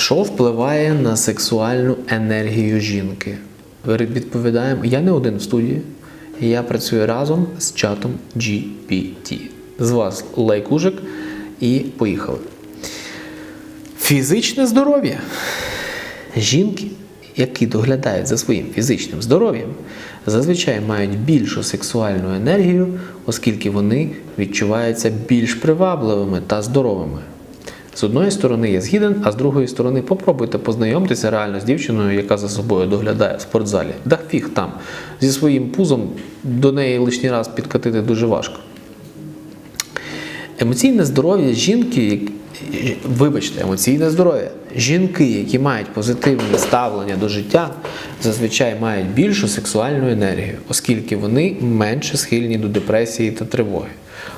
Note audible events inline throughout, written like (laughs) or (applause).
Що впливає на сексуальну енергію жінки? Відповідаємо, я не один в студії. Я працюю разом з чатом GPT. З вас лайкужик і поїхали. Фізичне здоров'я. Жінки, які доглядають за своїм фізичним здоров'ям, зазвичай мають більшу сексуальну енергію, оскільки вони відчуваються більш привабливими та здоровими. З одної сторони я згіден, а з другої сторони попробуйте познайомитися реально з дівчиною, яка за собою доглядає в спортзалі. Да фіг там. Зі своїм пузом до неї лишній раз підкатити дуже важко. Емоційне здоров'я жінки, вибачте, емоційне здоров'я. Жінки, які мають позитивне ставлення до життя, зазвичай мають більшу сексуальну енергію, оскільки вони менше схильні до депресії та тривоги.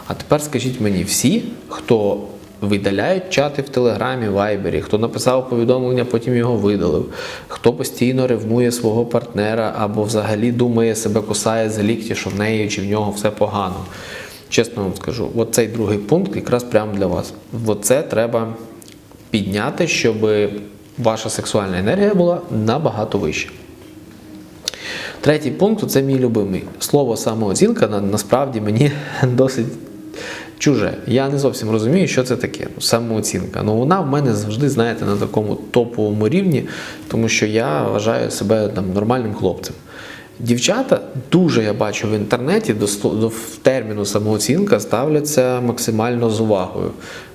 А тепер скажіть мені всі, хто видаляють чати в Телеграмі, Вайбері, хто написав повідомлення, потім його видалив, хто постійно ревнує свого партнера або взагалі думає себе кусає за лікті, що в неї чи в нього все погано. Чесно вам скажу, от цей другий пункт якраз прямо для вас. Оце треба підняти, щоб ваша сексуальна енергія була набагато вища. Третій пункт це мій любимий. Слово самооцінка насправді мені (laughs) досить чуже. Я не зовсім розумію, що це таке. Ну, самооцінка. Ну вона в мене завжди, знаєте, на такому топовому рівні, тому що я вважаю себе там нормальним хлопцем. Дівчата дуже я бачу в інтернеті до, до терміну самооцінка ставляться максимально з увагою.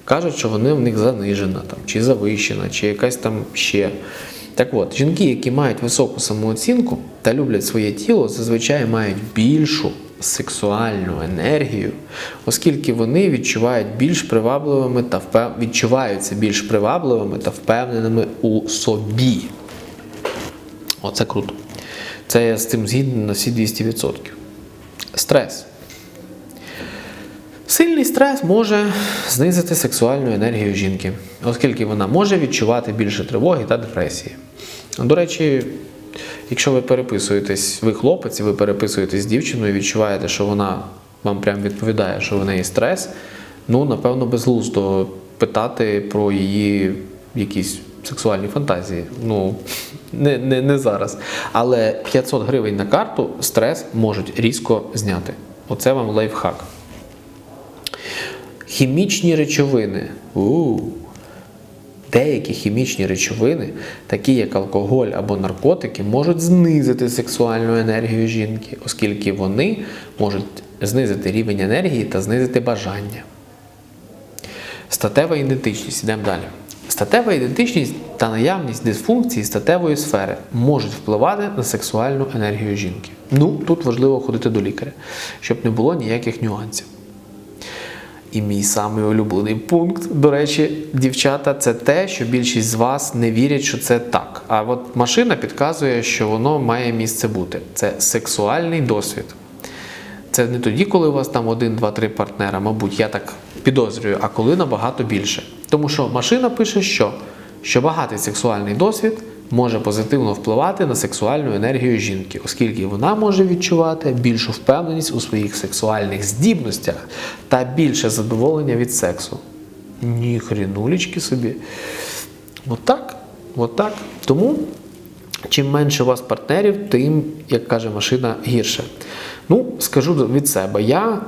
Кажуть, що вони в них занижена там, чи завищена, чи якась там ще. Так от, жінки, які мають високу самооцінку та люблять своє тіло, зазвичай мають більшу сексуальну енергію, оскільки вони відчувають більш привабливими та впев... відчуваються більш привабливими та впевненими у собі. Оце круто. Це я з цим згідний на всі 200%. Стрес. Сильний стрес може знизити сексуальну енергію жінки, оскільки вона може відчувати більше тривоги та депресії. До речі, якщо ви переписуєтесь, ви хлопець, і ви переписуєтесь з дівчиною, відчуваєте, що вона вам прям відповідає, що в неї стрес, ну, напевно, безглуздо питати про її якісь сексуальні фантазії. Ну, не, не, не зараз. Але 500 гривень на карту стрес можуть різко зняти. Оце вам лайфхак. Хімічні речовини. у Деякі хімічні речовини, такі як алкоголь або наркотики, можуть знизити сексуальну енергію жінки, оскільки вони можуть знизити рівень енергії та знизити бажання. Статева ідентичність. Йдемо далі. Статева ідентичність та наявність дисфункції статевої сфери можуть впливати на сексуальну енергію жінки. Ну, тут важливо ходити до лікаря, щоб не було ніяких нюансів. І мій самий улюблений пункт, до речі, дівчата, це те, що більшість з вас не вірять, що це так. А от машина підказує, що воно має місце бути. Це сексуальний досвід. Це не тоді, коли у вас там один, два, три партнера, мабуть, я так підозрюю, а коли набагато більше. Тому що машина пише, що, що багатий сексуальний досвід може позитивно впливати на сексуальну енергію жінки, оскільки вона може відчувати більшу впевненість у своїх сексуальних здібностях та більше задоволення від сексу. Ні, хрінулечки собі. Отак. Отак. Тому чим менше у вас партнерів, тим, як каже машина, гірше. Ну, скажу від себе, я,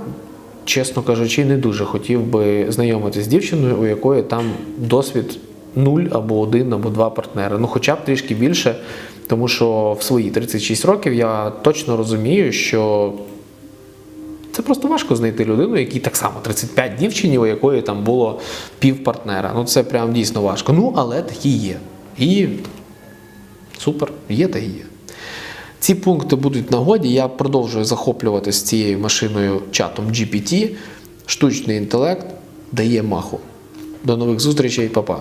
чесно кажучи, не дуже хотів би знайомитися з дівчиною, у якої там досвід нуль або один, або два партнери. Ну, хоча б трішки більше, тому що в свої 36 років я точно розумію, що це просто важко знайти людину, якій так само 35 дівчині, у якої там було пів партнера. Ну це прям дійсно важко. Ну, але такі є. І супер, є та є. Ці пункти будуть нагоді. Я продовжую захоплюватися цією машиною чатом GPT. Штучний інтелект дає маху. До нових зустрічей, па-па.